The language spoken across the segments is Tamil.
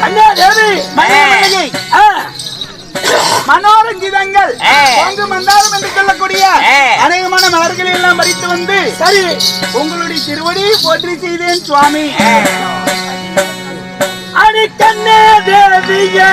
கன்யா தேவி மணிமல்லிகை. மனோரஞ்சிதங்கள். பொங்கு மந்தாரம் என்று சொல்லக்கூடிய. அநேகமான மலர்களை எல்லாம் பறித்து வந்து சரி உங்களுடைய திருவடி போற்றி செய்தேன் சுவாமி அடி கண்ணே தேவியே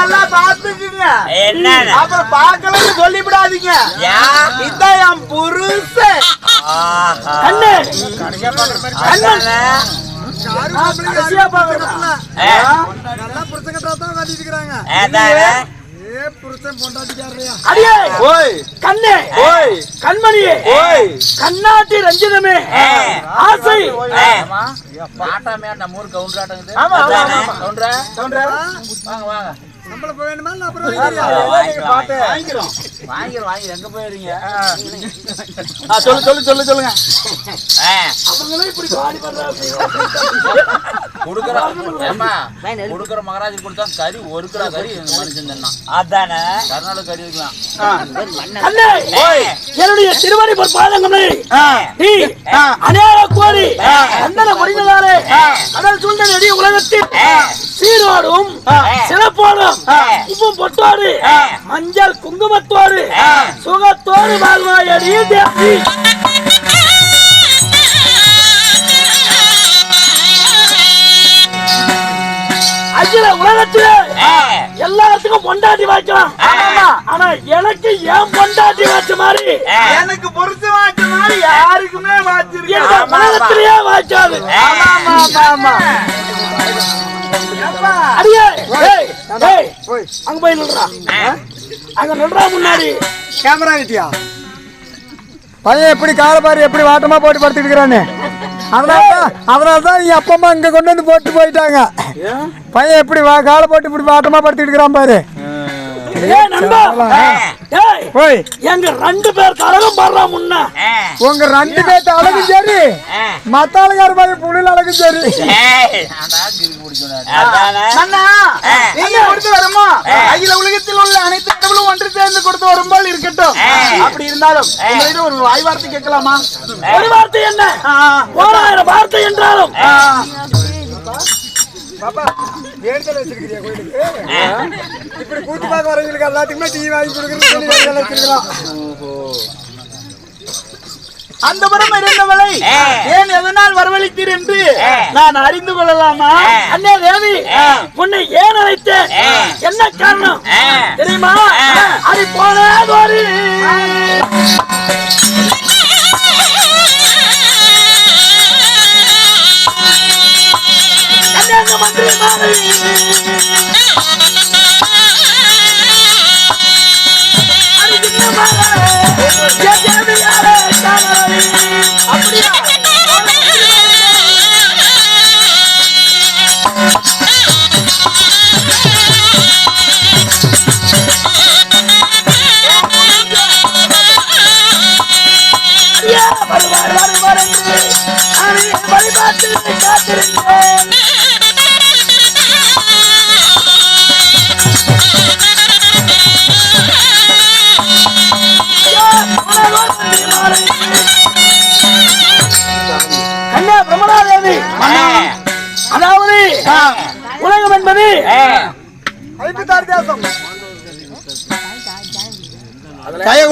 நல்லா பாத்துக்குங்க என்னன்னு? அப்புறம் பார்க்கலன்னு சொல்லிவிடாதீங்க. யா? இதான் என் புருஷன். ஆஹா. கண்ணே. கண்மணியே. ஓய். கண்ணாட்டி ரஞ்சிதமே. ஆசை. பாட்டாமே நம்ம ஊர் கவுண்டராட்டங்குது. ஆமா ஆமா அதானே. ஆமா. கவுண்டரா? கவுண்டரா? வாங்க வாங்க. நம்மள போய் வேணுமா அப்புறம் வாங்கிக்கலாம், வாங்கிக்கிறியா? வாங்கிக்கலாம். பாத்து வாங்கிக்கிறோம் வாங்கிடு வாங்கி எங்க போயிருங்க ஆ, சொல்லு சொல்லு சொல்லு சொல்லுங்க. ஏ, அவங்களே இப்படி பாடி பண்றாங்க. கொடுக்குற ஏம்மா கொடுக்குற மகராஜ் கொடுத்தா கறி ஒரு கிலோ கறி எங்க மனுஷன் தின்னான் அதானே. கருநாள் கறி வைக்கலாம். ஆ, அண்ணே ஏய், என்னுடைய திருவடி பாதங்களை நீ ஆ. அநேக அந்தன முடிந்ததாலே கடல் சூழ்ந்த நெடிய உலகத்தில். சீரோடும் சிறப்போடும் உப்பும் பொட்டோடு மஞ்சள் குங்குமத்தோடு சுகத்தோடு வாழ்வாயடி தேவி அகில உலகத்திலே எல்லாத்துக்கும் பொண்டாட்டி வைக்கலாம் ஆமா. ஆனா எனக்கு ஏன் பொண்டாட்டி வச்ச மாதிரி? ஏ, எனக்கு புருஷ வாய்ச்ச மாதிரி யாருக்குமே உலகத்திலேயே ஆமா ஆமா ஆமா போய். அங்க போய் நில்றா. அங்க நில்றா முன்னாடி. கேமரா கிட்டியா பையன் எப்படி காலை பாரு எப்படி வாட்டமா போட்டு படுத்துட்டு இருக்கிறான்னு. அதனால தான் அதனால தான் நீ அப்பா அம்மா இங்க கொண்டு வந்து போட்டு போயிட்டாங்க. பையன் எப்படி வா காலை போட்டு இப்படி வாட்டமா படுத்துட்டு இருக்கிறான் பாரு. போய் எங்க ரெண்டு பேர் கழகம் பாடுறா முன்ன. உங்க ரெண்டு பேர்த்து அழகும் சரி. மத்த ஆளுகார மாதிரி புள்ளில் அழகும் சரி. ஏய், ஆண்டா கிறுக்கு பிடிக்கணும் அதானே. அண்ணா ஆ. நீங்க கொடுத்து வரமோ? அகில இருக்கிறது ஒரு போல் இருக்கட்டும். அப்படி இருந்தாலும் உங்களிடம் ஒரு வாய் வார்த்தை கேட்கலாமா? ஒரு வார்த்தை என்ன? ஓராயிரம் வார்த்தை என்றாலும். பாப்பா. வேண்டுதல் வச்சிருக்கிறியா கோயிலுக்கு? இப்படி கூத்து பார்க்க வரவங்களுக்கு எல்லாத்துக்குமே டீ வாங்கி கொடுக்குறது சொல்லி வேண்டுதல் அந்த புறம் இருந்தவளை ஏன் எதனால் வரவழைத்தீர் என்று நான் அறிந்து கொள்ளலாமா? அண்ணே தேவி உன்னை ஏன் அழைத்தேன்? என்ன காரணம்? தெரியுமா? அது போன கோரி கன்னியாங்க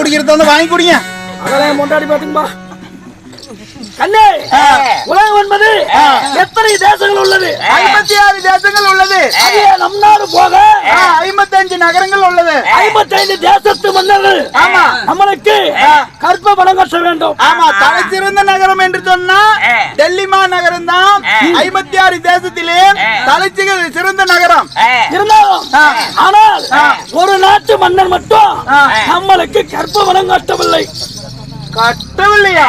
குடிக்கிறது வந்து வாங்கி குடிங்க. அதெல்லாம் கண்ணே உலகம் என்பது எத்தனை தேசங்கள் உள்ளது? ஐம்பத்தி ஆறு தேசங்கள் உள்ளது. நம் நாடு போக ஐம்பத்தஞ்சு நகரங்கள் உள்ளது. ஐம்பத்தைந்து தேசத்து மன்னர்கள். ஆமா. நம்மளுக்கு கற்ப பணம் கட்ட வேண்டும். ஆமா தலை சிறந்த நகரம் என்று சொன்னா டெல்லி மாநகரம் தான் ஐம்பத்தி ஆறு தேசத்திலே தலை சிறந்த நகரம். இருந்தாலும் ஆனால் ஒரு நாட்டு மன்னர் மட்டும் நம்மளுக்கு கற்ப பணம் கட்டவில்லை. கட்டவில்லையா.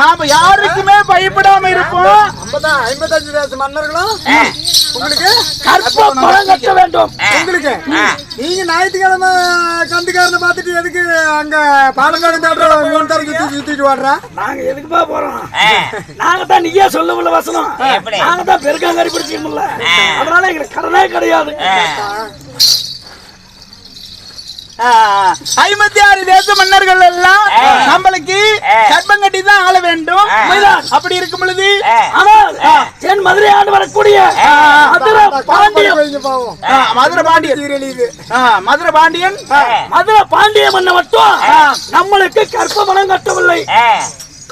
நாம யாருக்குமே பயப்படாம இருப்போம். ஐம்பத்தா ஐம்பத்தஞ்சு மன்னர்களும் உங்களுக்கு? கற்ப பணம் கட்ட வேண்டும். உங்களுக்கு? நீங்க ஞாயிற்றுக்கிழமை கந்துக்காரனை பார்த்துட்டு எதுக்கு அங்க பாலக்காடு தேட்டர் மூணு தரம் சுத்தி சுத்திட்டு வாடுறா? நாங்க எதுக்குப்பா போறோம்? நாங்க தான் நீயே சொல்ல முடியல வசனம்? நாங்க தான் பெருக்காங்கறி பிடிச்சிக்கணும்ல அதனால எங்களுக்கு கடனே கிடையாது. ஐம்பத்தி ஆறு தேச மன்னர்கள் எல்லாம் நம்மளுக்கு கர்ப்பம் கட்டி தான் ஆள வேண்டும். அப்படி இருக்கும் பொழுது ஆனால் என் மதுரை ஆண்டு வரக்கூடிய மதுரை பாண்டிய போயிங்க பாவம் ஆ, மதுரை பாண்டியன். மதுரை பாண்டியன். மதுரை பாண்டிய மன்ன மட்டும் நம்மளுக்கு கற்ப பணம் கட்டவில்லை.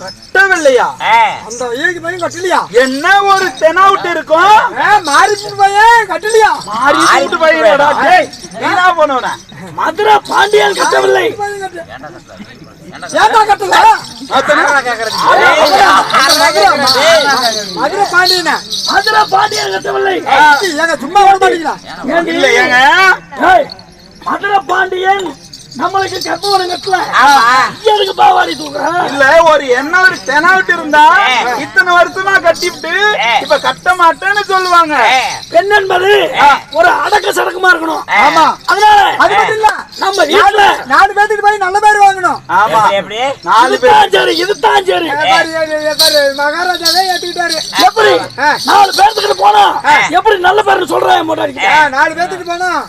கட்டவில்லையா? அந்த ஏக்கு பையன் கட்டலையா? என்ன ஒரு தெனாவுட்டு இருக்கும் மாறிச்சு பையன் கட்டலையா பையனடா டேய் நீனா போனவன மதுரை பாண்டியன் கட்டவில்லை. பையன் கட்டல. ஏன்டா கட்டல? மதுரை பாண்டியன. மதுரை பாண்டியன் கட்டவில்லை. ஏங்க சும்மா வர மாட்டீங்களா? இல்ல ஏங்க. ஏய், மதுரை பாண்டியன் நம்மளுக்கு கற்ப பணம் கட்டல எதுக்கு பாவாடி தூக்குற? இல்ல ஒரு என்ன ஒரு தெனாவுட்டு இருந்தா இத்தனை வருஷமா கட்டிவிட்டு இப்ப கட்ட மாட்டேன்னு சொல்லுவாங்க. பெண் என்பது ஒரு அடக்க சடக்கமா இருக்கணும். ஆமா. அதனால அது மட்டும் இல்ல நம்ம வீட்டுல நாலு பேத்துக்கு போய் நல்ல பேர் வாங்கணும். ஆமா. எப்படி? நாலு பேர். சரி இதுதான் சரி. பாரு, பாரு, மகாராஜாவே ஏத்துக்கிட்டாரு எப்படி. நாலு பேர்த்துக்கிட்ட போனா எப்படி நல்ல பேர்னு சொல்றேன் நாலு பேத்துக்கு போனோம்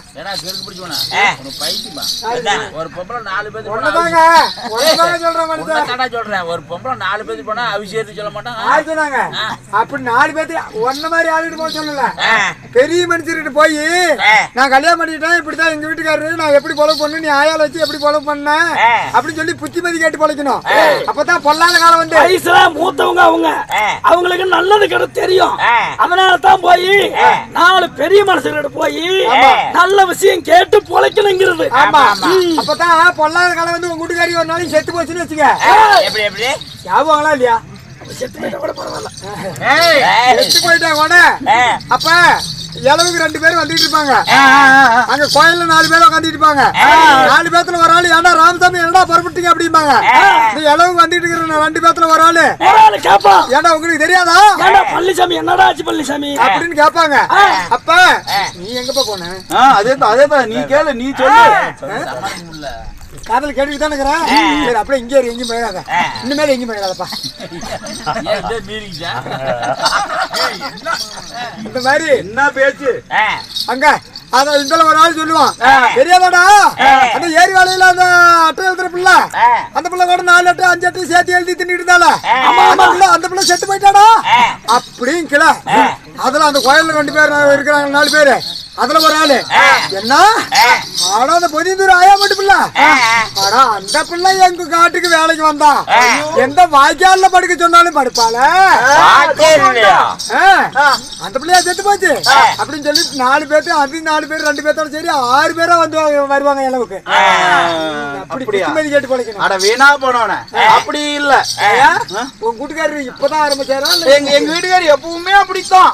ஒரு பொம்பளை நாலு பேர் ஒன்னதாங்க ஒன்னதாங்க சொல்றேன் மனுஷன். சொல்றேன். ஒரு பொம்பளை நாலு பேர் போனா அவிசேர்த்து சொல்ல மாட்டாங்க ஆள் சொன்னாங்க அப்படி நாலு பேத்து ஒன்ன மாதிரி ஆளுகிட்டு போக சொல்லல. பெரிய மனுஷர்கிட்ட போய். நான் கல்யாணம் பண்ணிட்டேன் இப்படிதான் எங்க வீட்டுக்காரரு நான் எப்படி பொழவு பண்ணு நீ ஆயால வச்சு எப்படி பொழவு பண்ண. அப்படின்னு சொல்லி புத்திமதி கேட்டு பொழைக்கணும். அப்பதான் பொல்லாத காலம் வந்து. வயசுல மூத்தவங்க அவங்க. அவங்களுக்கு நல்லது கெட்ட தெரியும். அதனால தான் போய் நாலு பெரிய மனுஷர்கிட்ட போய் நல்ல விஷயம் கேட்டு பொழைக்கணுங்கிறது. ஆமா. அப்பதான் பொல்லாத காலம் வந்து உங்க வீட்டுக்காரி ஒரு நாளைக்கு செத்து போச்சுன்னு வச்சுக்க எப்படி எப்படி ஞாபகங்களா இல்லையா செத்து போயிட்டா கூட பரவாயில்ல. செத்து போயிட்டா கூட. அப்ப இளவுக்கு ரெண்டு பேரும் வந்துட்டு இருப்பாங்க. அங்க கோயில்ல நாலு பேர் உட்காந்துட்டு இருப்பாங்க. நாலு பேத்துல ஒரு ஆளு ஏன்டா ராமசாமி என்னடா புறப்பட்டீங்க? அப்படிம்பாங்க. இந்த இளவுக்கு வந்துட்டு இருக்கிற ரெண்டு பேத்துல ஒரு ஆளு. ஒரு ஆளு கேப்பா. ஏன்டா உங்களுக்கு தெரியாதா? ஏண்டா பழனிசாமி என்னடா ஆச்சு பழனிசாமி? அப்படின்னு கேட்பாங்க அப்ப நீ எங்கப்பா போன? ஆ, அதேதான் அதேதான் நீ கேளு நீ சொல்லு. காதல் கேட்டுட்டு தானே இருக்கிறேன். சரி அப்படியே இங்கே எங்கேயும் போயிடாத. இனிமேல் எங்கேயும் போயிடாதப்பா. இந்த மாதிரி என்ன பேச்சு. அங்க அத இதுல ஒரு சொல்லுவான். தெரியாதாடா அந்த ஏரி வேலையில அந்த அட்டை எழுதுற பிள்ளை. அந்த பிள்ளை கூட நாலு அட்டை அஞ்சு அட்டை சேர்த்து எழுதி தின்னுட்டு இருந்தால அந்த பிள்ளை அந்த பிள்ளை செத்து போயிட்டாடா. அப்படியும் கிள அதுல அந்த கோயில்ல ரெண்டு பேர் இருக்கிறாங்க நாலு பேரு. அதுல ஒரு ஆளு. என்ன? ஆனா அந்த பொதிந்தூர் ஆயா மட்டும் பிள்ளை. ஆனா அந்த பிள்ளை எங்க காட்டுக்கு வேலைக்கு வந்தா? எந்த வாய்க்கால்ல படுக்க சொன்னாலும் படுப்பாள? அந்த பிள்ளையா செத்து போச்சு? அப்படின்னு சொல்லி நாலு பேர்த்து அது நாலு பேர் ரெண்டு பேர்த்தோட சரி ஆறு பேரா வந்து வருவாங்க அளவுக்கு. அப்படி கேட்டு பழைக்கணும் அட வீணா போனவன. அப்படி இல்ல. உங்க கூட்டுக்காரரு இப்பதான் ஆரம்பிச்சாரா? எங்க எங்க வீட்டுக்காரி எப்பவுமே அப்படித்தான்.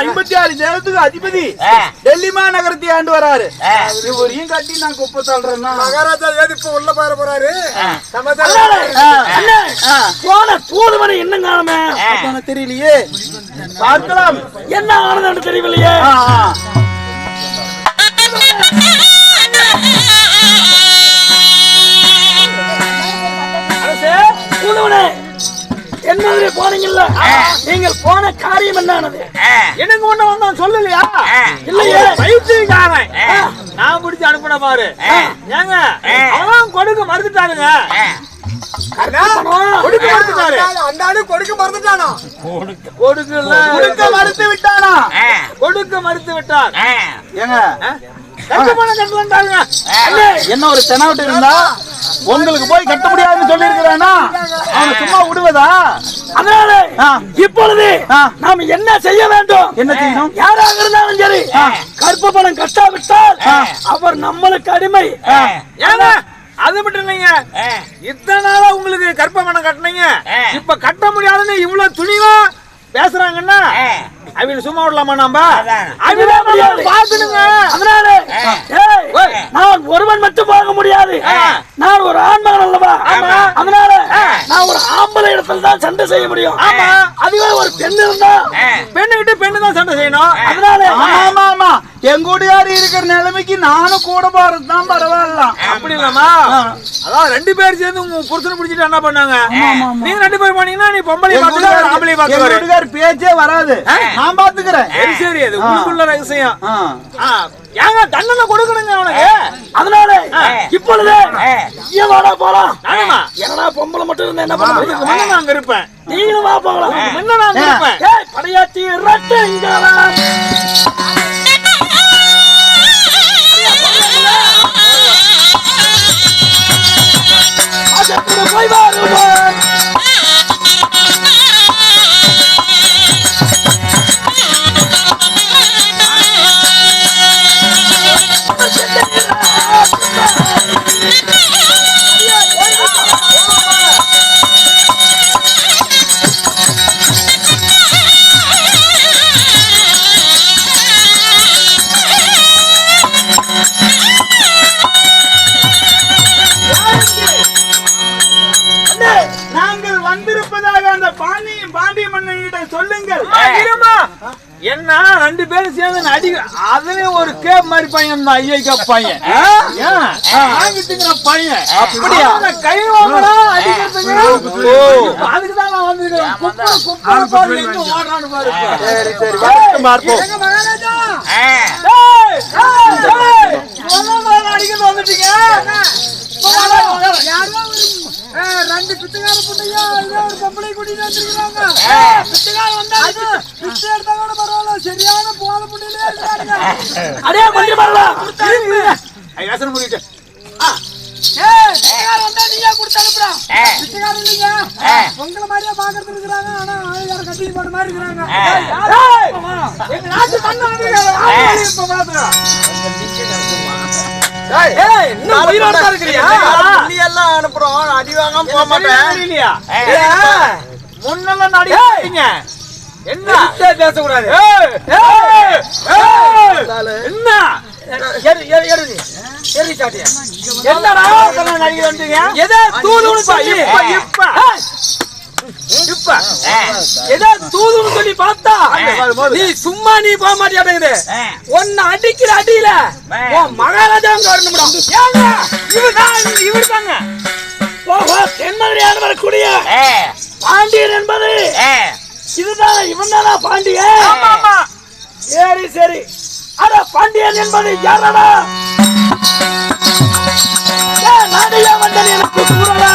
ஐம்பத்தி ஆறு தேசத்துக்கு அதிபதி. டெல்லி மாநகரத்தை ஆண்டு வராரு இவரையும் கட்டி நான் குப்பை தள்ளுறேன்னா மகாராஜா ஏது இப்ப உள்ள போற போறாரு போன தூதுவனை இன்னும் காணுமே அதானே தெரியலையே பார்க்கலாம் என்ன ஆனதுன்னு ஆ. அரசே, தூதுவனே என்னது போனீங்கல்ல? நீங்கள் போன காரியம் என்னானது? எனக்கு ஒண்ணு வந்தான் சொல்லலையா? இல்லையே. பைத்தியக்காரன். நான் பிடிச்சு அனுப்பின பாரு. ஏங்க? அவன் கொடுக்க மறுத்துட்டானுங்க கொடுக்க ஆளு கொடுக்க மறந்துட்டானா கொடுக்கல. கொடுக்க மறுத்து விட்டானா கொடுக்க மறுத்து விட்டார் ஏங்க என்ன ஒரு தெனாவட்டு இருந்தா உங்களுக்கு போய் கட்ட முடியாதுன்னு சொல்லி இருக்கிறானா அவனை சும்மா விடுவதா? அதனால. இப்பொழுது. நாம் என்ன செய்ய வேண்டும்? என்ன செய்யணும்? யாராக இருந்தாலும் சரி கற்ப பணம் கட்டாவிட்டால் அவர் நம்மளுக்கு அடிமை. ஏங்க அது மட்டும் இல்லைங்க. இத்தனை நாளா உங்களுக்கு கற்ப பணம் கட்டினீங்க. இப்ப கட்ட முடியாதுன்னு இவ்வளவு துணிவா பேசுறாங்கன்னா? அவங்க சும்மா விடலாமா நாம? பாத்துடுங்க அதனால நான் ஒருவன் மட்டும் போக முடியாது. நான் ஒரு ஆண்மகன் அல்லவா? அதனால நான் ஒரு ஆம்பளை இடத்துல தான் சண்டை செய்ய முடியும். ஆமா. அதுவே ஒரு பெண் இருந்தா பெண்ணுகிட்ட பெண்ணு தான் சண்டை செய்யணும். அதனால ஆமா ஆமா. என் கூடியாரு இருக்கிற நிலைமைக்கு நானும் கூட போறது தான் பரவாயில்ல. அப்படி இல்லம்மா. அதான் ரெண்டு பேர் சேர்ந்து உங்க புருஷனை பிடிச்சிட்டு என்ன பண்ணாங்க? நீங்க ரெண்டு பேர் பண்ணீங்கன்னா நீ பொம்பளை வீட்டுக்காரு- ஆம்பளை என் பாத்துக்க வீட்டுக்காரு பேச்சே வராது. நான் பாத்துக்கிறேன் சரி அது உங்களுக்குள்ள ரகசியம். ஏங்க தண்டனை கொடுக்கணுங்க அவனுக்கு அதனால இப்பொழுது ஏன் வாடா போலாம் என்னடா பொம்பளை மட்டும் இருந்தா என்ன பண்ண அங்க இருப்பேன். நீங்களும் வா போகலாம். முன்ன நான் இருப்பேன். படையாச்சி ரட்டுங்களாம் அதற்கு போய் வருவோம் மாதிரி பையன் தான் ஐயா பையன். ஏன்? வாங்கி திங்கிற பையன். அப்படியா? கை வாங்கடா அடிக்கிறதுக்கு இப்ப அதுக்கு தான் நான் வந்திருக்கேன். குப்பை குப்பை பாரு எங்க ஓடுறான்னு பாரு. இப்ப. சரி சரி வரட்டும் பார்ப்போம் எங்க மகாராஜா? ஏய், ஏய், ஏய், முதல்ல முதல்ல அடிக்கிறது வந்துட்டீங்க? ரெண்டு பிச்சைக்கார புண்டையா இதோ ஒரு பொம்பளை கூட்டிட்டு வந்திருக்கிறாங்க பிச்சைக்கார வந்தாங்க பிச்சை எடுத்தா கூட பரவாயில்ல சரியான போத புண்டையிலே இருக்காங்க கொஞ்சம் யோசனை பண்ணிட்டு. வந்தா நீயா உங்களை மாதிரியா பாக்குறது இருக்கிறாங்க ஆனா யார கட்டி போட்ட மாதிரி இருக்கிறாங்க எங்க நாட்டு எல்லாம் அனுப்புறோம் அடி வாங்காம போக மாட்டேன்? முன்னெல்லாம். என்ன பேசக்கூடாது என்ன என்னடா? இப்ப, இப்ப, இப்ப. ஏதோ தூதுன்னு சொல்லி பார்த்தா நீ சும்மா நீ போக மாட்டியாட்டேங்குது உன்னை அடிக்கிற அடியில மகாராஜா ஏங்க, இவர்தான், இவர்தாங்க. ஓஹோ தென்மதுரையாக வரக்கூடிய பாண்டியன் என்பது இதுதான் இவன் தானா பாண்டியன். சரி சரி அட பாண்டியன் என்பது யாரடா நாடியா வந்தன் எனக்கு கூறடா